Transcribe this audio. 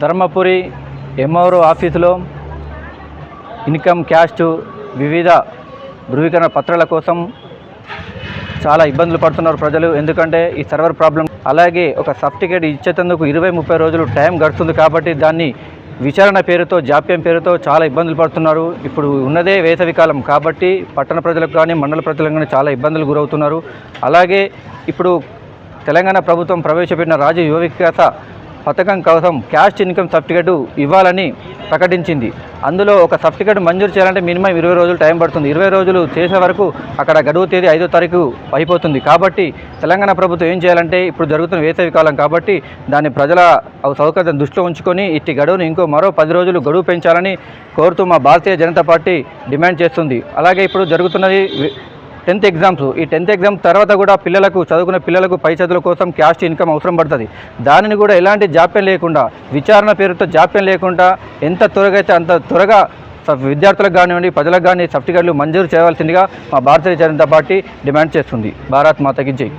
Dharmapuri MRO ఆఫీసులో income caste వివిధ ధృవీకరణ పత్రాల కోసం చాలా ఇబ్బందులు పడుతున్నారు ప్రజలు. ఎందుకంటే ఈ సర్వర్ ప్రాబ్లం అలాగే ఒక సర్టిఫికేట్ ఇచ్చేటందుకు ఇరవై ముప్పై రోజులు టైం గడుస్తుంది కాబట్టి దాన్ని విచారణ పేరుతో జాప్యం పేరుతో చాలా ఇబ్బందులు పడుతున్నారు. ఇప్పుడు ఉన్నదే వేసవి కాలం కాబట్టి పట్టణ ప్రజలకు కానీ మండల ప్రజలకు కానీ చాలా ఇబ్బందులు గురవుతున్నారు. అలాగే ఇప్పుడు తెలంగాణ ప్రభుత్వం ప్రవేశపెట్టిన రాజు యువ వికాస పథకం కోసం క్యాస్ట్ ఇన్కమ్ సర్టిఫికేట్ ఇవ్వాలని ప్రకటించింది. అందులో ఒక సర్టిఫికేట్ మంజూరు చేయాలంటే మినిమం ఇరవై రోజులు టైం పడుతుంది. ఇరవై రోజులు చేసే వరకు అక్కడ గడువు తేదీ ఐదో తారీఖు అయిపోతుంది. కాబట్టి తెలంగాణ ప్రభుత్వం ఏం చేయాలంటే ఇప్పుడు జరుగుతున్న వేసవి కాలం కాబట్టి దాన్ని ప్రజల సౌకర్యం దృష్టిలో ఉంచుకొని ఇట్టి గడువును ఇంకో మరో పది రోజులు గడువు పెంచాలని కోరుతూ మా భారతీయ జనతా పార్టీ డిమాండ్ చేస్తుంది. అలాగే ఇప్పుడు జరుగుతున్నది టెన్త్ ఎగ్జామ్స్. ఈ టెన్త్ ఎగ్జామ్ తర్వాత కూడా పిల్లలకు చదువుకునే పిల్లలకు పై చదువుల కోసం క్యాస్ట్ ఇన్కమ్ అవసరం పడుతుంది. దానిని కూడా ఎలాంటి జాప్యం లేకుండా విచారణ పేరుతో జాప్యం లేకుండా ఎంత త్వరగా అయితే అంత త్వరగా విద్యార్థులకు కానివ్వండి ప్రజలకు కానీ సర్టిఫికెట్లు మంజూరు చేయవలసిందిగా మా భారతీయ జనతా పార్టీ డిమాండ్ చేస్తుంది. భారత్ మాతకి జై.